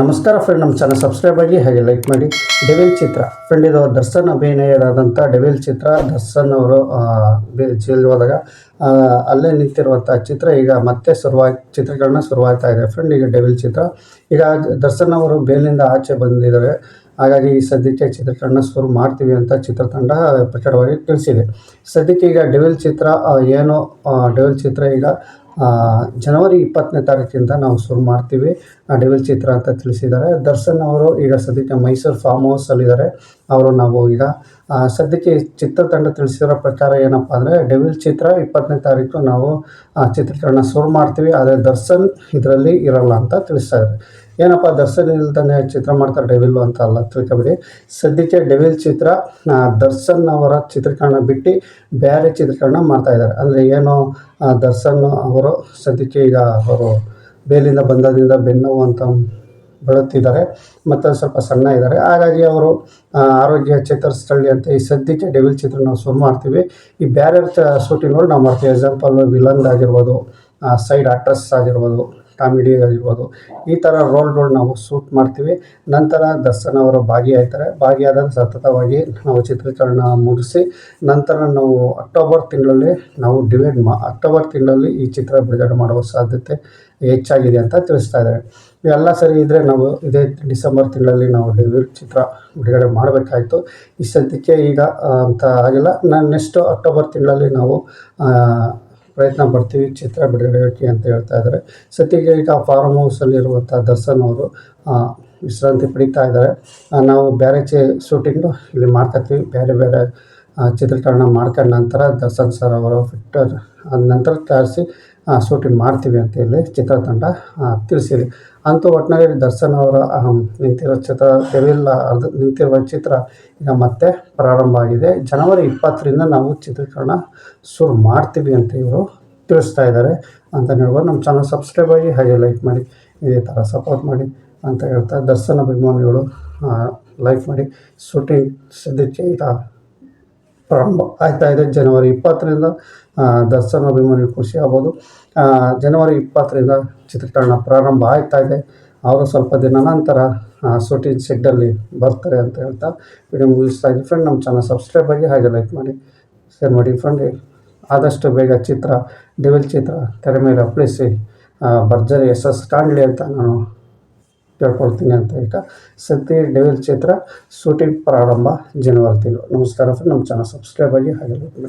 ನಮಸ್ಕಾರ ಫ್ರೆಂಡ್ ನಮ್ಮ channel subscribe ಆಗಿ ಹಾಗೆ ಲೈಕ್ ಮಾಡಿ. ಡೆವಿಲ್ ಚಿತ್ರ ಫ್ರೆಂಡ್ ಇದು ದರ್ಶನ್ ಅಭಿನಯರಾದಂಥ ಡೆವಿಲ್ ಚಿತ್ರ ದರ್ಶನ್ ಅವರು ಜೈಲಿಗೆ ಹೋದಾಗ ಅಲ್ಲೇ ನಿಂತಿರುವಂಥ ಚಿತ್ರ ಈಗ ಮತ್ತೆ ಶುರುವಾಗಿ, ಚಿತ್ರಗಳನ್ನ ಶುರುವಾಗ್ತಾ ಇದೆ. ಫ್ರೆಂಡ್ ಈಗ ಡೆವಿಲ್ ಚಿತ್ರ ಈಗ ದರ್ಶನ್ ಅವರು ಬೇಲಿಂದ ಆಚೆ ಬಂದಿದ್ದಾರೆ. ಹಾಗಾಗಿ ಈ ಸದ್ಯಕ್ಕೆ ಚಿತ್ರೀಕರಣ ಶುರು ಮಾಡ್ತೀವಿ ಅಂತ ಚಿತ್ರತಂಡ ಪ್ರಕಟವಾಗಿ ತಿಳಿಸಿದೆ. ಸದ್ಯಕ್ಕೆ ಈಗ ಡೆವಿಲ್ ಚಿತ್ರ ಏನು ಡೆವಿಲ್ ಚಿತ್ರ ಈಗ ಜನವರಿ ಇಪ್ಪತ್ತನೇ ತಾರೀಕಿಂದ ನಾವು ಶುರು ಮಾಡ್ತೀವಿ. ಡೆವಿಲ್ ಚಿತ್ರ ಅಂತ ತಿಳಿಸಿದ್ದಾರೆ. ದರ್ಶನ್ ಅವರು ಈಗ ಸದ್ಯಕ್ಕೆ ಮೈಸೂರು ಫಾರ್ಮ್ ಹೌಸಲ್ಲಿದ್ದಾರೆ ಅವರು ನಾವು ಈಗ ಸದ್ಯಕ್ಕೆ ಚಿತ್ರತಂಡ ತಿಳಿಸಿರೋ ಪ್ರಕಾರ ಏನಪ್ಪ ಅಂದರೆ, ಡೆವಿಲ್ ಚಿತ್ರ ಇಪ್ಪತ್ತನೇ ತಾರೀಕು ನಾವು ಚಿತ್ರೀಕರಣ ಶುರು ಮಾಡ್ತೀವಿ. ಆದರೆ ದರ್ಶನ್ ಇದರಲ್ಲಿ ಇರಲ್ಲ ಅಂತ ತಿಳಿಸ್ತಾ ಇದ್ದಾರೆ. ಏನಪ್ಪ, ದರ್ಶನ್ ಇಲ್ದೇ ಚಿತ್ರ ಮಾಡ್ತಾರೆ ಡೆವಿಲ್ ಅಂತ ಅಲ್ಲ, ತಿಳ್ಕೊಬಿಡಿ. ಸದ್ಯಕ್ಕೆ ಡೆವಿಲ್ ಚಿತ್ರ ದರ್ಶನ್ ಅವರ ಚಿತ್ರೀಕರಣ ಬಿಟ್ಟು ಬೇರೆ ಚಿತ್ರೀಕರಣ ಮಾಡ್ತಾ ಇದ್ದಾರೆ. ಅಂದರೆ ಏನು ದರ್ಶನ್ ಅವರು ಸದ್ಯಕ್ಕೆ ಈಗ ಅವರು ಬೇಲಿಂದ ಬಂದದಿಂದ ಬೆನ್ನು ಅಂತ ಬಳಲ್ತಿದ್ದಾರೆ ಮತ್ತು ಸ್ವಲ್ಪ ಸಣ್ಣ ಇದ್ದಾರೆ. ಹಾಗಾಗಿ ಅವರು ಆರೋಗ್ಯ ಚೇತರಿಸ್ಕೊಳ್ಳಿ ಅಂತ ಈ ಸದ್ಯಕ್ಕೆ ಡೆವಿಲ್ ಚಿತ್ರ ನಾವು ಶುರು ಮಾಡ್ತೀವಿ. ಈ ಬೇರೆ ನೋಡಿ, ನಾವು ಮಾಡ್ತೀವಿ. ಎಕ್ಸಾಂಪಲ್ ವಿಲನ್ ಆಗಿರ್ಬೋದು ಸೈಡ್ ಆಕ್ಟ್ರೆಸ್ ಆಗಿರ್ಬೋದು. ಕಾಮಿಡಿ ಆಗಿರ್ಬೋದು. ಈ ಥರ ರೋಲ್ಗಳು ನಾವು ಶೂಟ್ ಮಾಡ್ತೀವಿ. ನಂತರ ದರ್ಶನ್ ಅವರು ಭಾಗಿಯಾಗ್ತಾರೆ ಭಾಗಿಯಾದಾಗ ಸತತವಾಗಿ ನಾವು ಚಿತ್ರೀಕರಣ ಮುಗಿಸಿ ನಂತರ ನಾವು ಅಕ್ಟೋಬರ್ ತಿಂಗಳಲ್ಲಿ ನಾವು ಡಿವೈಡ್ ಮಾ, ಅಕ್ಟೋಬರ್ ತಿಂಗಳಲ್ಲಿ ಈ ಚಿತ್ರ ಬಿಡುಗಡೆ ಮಾಡುವ ಸಾಧ್ಯತೆ ಹೆಚ್ಚಾಗಿದೆ ಅಂತ ತಿಳಿಸ್ತಾ ಇದ್ದಾರೆ. ಎಲ್ಲ ಸರಿ ಇದ್ದರೆ ನಾವು ಇದೇ ಡಿಸೆಂಬರ್ ತಿಂಗಳಲ್ಲಿ ನಾವು ಡೆವಿಲ್ ಚಿತ್ರ ಬಿಡುಗಡೆ ಮಾಡಬೇಕಾಯಿತು. ಈ ಸದ್ಯಕ್ಕೆ ಈಗ ಅಂತ ಆಗಿಲ್ಲ. ನಾನು ನೆಕ್ಸ್ಟು ಅಕ್ಟೋಬರ್ ತಿಂಗಳಲ್ಲಿ ನಾವು ಪ್ರಯತ್ನ ಪಡ್ತೀವಿ, ಚಿತ್ರ ಬಿಡುಗಡೆಗೆ ಅಂತ ಹೇಳ್ತಾ ಇದ್ದಾರೆ. ಈಗ ಫಾರ್ಮ್ ಹೌಸಲ್ಲಿರುವಂಥ ದರ್ಶನ್ ಅವರು ವಿಶ್ರಾಂತಿ ಪಡಿತಾ ಇದ್ದಾರೆ. ನಾವು ಬೇರೆ ಚೇ ಶೂಟಿಂಗು ಇಲ್ಲಿ ಮಾಡ್ಕೊತೀವಿ ಬೇರೆ ಬೇರೆ ಚಿತ್ರೀಕರಣ ಮಾಡ್ಕೊಂಡ ನಂತರ ದರ್ಶನ್ ಸರ್ ಅವರು ಫಿಟ್ಟರ್ ನಂತರ ತಯಾರಿಸಿ ಶೂಟಿಂಗ್ ಮಾಡ್ತೀವಿ ಅಂತ ಹೇಳಿ ಚಿತ್ರತಂಡ ತಿಳಿಸಿದೆ. ಅಂತ ಒಟ್ಟಿನಲ್ಲಿ ದರ್ಶನ್ ಅವರ ನಿಂತಿರೋ ಚಿತ್ರ, ತೆರೆಯಿಲ್ಲ, ಅರ್ಧ ನಿಂತಿರುವ ಚಿತ್ರ ಈಗ ಮತ್ತೆ ಪ್ರಾರಂಭ ಆಗಿದೆ. ಜನವರಿ ಇಪ್ಪತ್ತರಿಂದ ನಾವು ಚಿತ್ರೀಕರಣ ಶುರು ಮಾಡ್ತೀವಿ ಅಂತ ಇವರು ತಿಳಿಸ್ತಾ ಇದ್ದಾರೆ. ಅಂತ ಹೇಳ್ಬೋದು, ನಮ್ಮ ಚಾನಲ್ ಸಬ್ಸ್ಕ್ರೈಬ್ ಆಗಿ ಹಾಗೆ ಲೈಕ್ ಮಾಡಿ, ಇದೇ ಥರ ಸಪೋರ್ಟ್ ಮಾಡಿ ಅಂತ ಹೇಳ್ತಾ ದರ್ಶನ್ ಅಭಿಮಾನಿಗಳು ಲೈಕ್ ಮಾಡಿ ಶೂಟಿಂಗ್ ಸದ್ಯಕ್ಕೆ ಪ್ರಾರಂಭ ಆಗ್ತಾ ಇದೆ ಜನವರಿ ಇಪ್ಪತ್ತರಿಂದ ದರ್ಶನ ಅಭಿಮಾನಿ ಖುಷಿ ಆಗ್ಬೋದು. ಜನವರಿ ಇಪ್ಪತ್ತರಿಂದ ಚಿತ್ರೀಕರಣ ಪ್ರಾರಂಭ ಆಗ್ತಾ ಇದೆ. ಅವರು ಸ್ವಲ್ಪ ದಿನ ನಂತರ ಶೂಟಿಂಗ್ ಶೆಡ್ಡಲ್ಲಿ ಬರ್ತಾರೆ ಅಂತ ಹೇಳ್ತಾ ವಿಡಿಯೋ ಮುಗಿಸ್ತಾ ಇದ್ದೀನಿ. ಫ್ರೆಂಡ್ ನಮ್ಮ ಚಾನಲ್ ಸಬ್ಸ್ಕ್ರೈಬ್ ಆಗಿ ಹಾಗೆ ಲೈಕ್ ಮಾಡಿ ಶೇರ್ ಮಾಡಿ. ಫ್ರೆಂಡ್ ಆದಷ್ಟು ಬೇಗ ಚಿತ್ರ ಡೆವಿಲ್ ಚಿತ್ರ ತೆರೆ ಮೇಲೆ ಅಪ್ಪಳಿಸಿ ಭರ್ಜರಿ ಭರ್ಜರಿ ಯಶಸ್ಸು ಕಾಣಲಿ ಅಂತ ನಾನು ಕೇಳ್ಕೊಳ್ತೀನಿ ಅಂತ ಹೇಳ್ತಾ, ಸದ್ಯ ಡೆವಿಲ್ ಚಿತ್ರ ಶೂಟಿಂಗ್ ಪ್ರಾರಂಭ ಜನವರಿ ತಿಂಗಳು. ನಮಸ್ಕಾರ ನಮ್ಮ ಚಾನಲ್ ಸಬ್ಸ್ಕ್ರೈಬ್ ಆಗಿ ಹಾಗೆ ಮಾಡಿ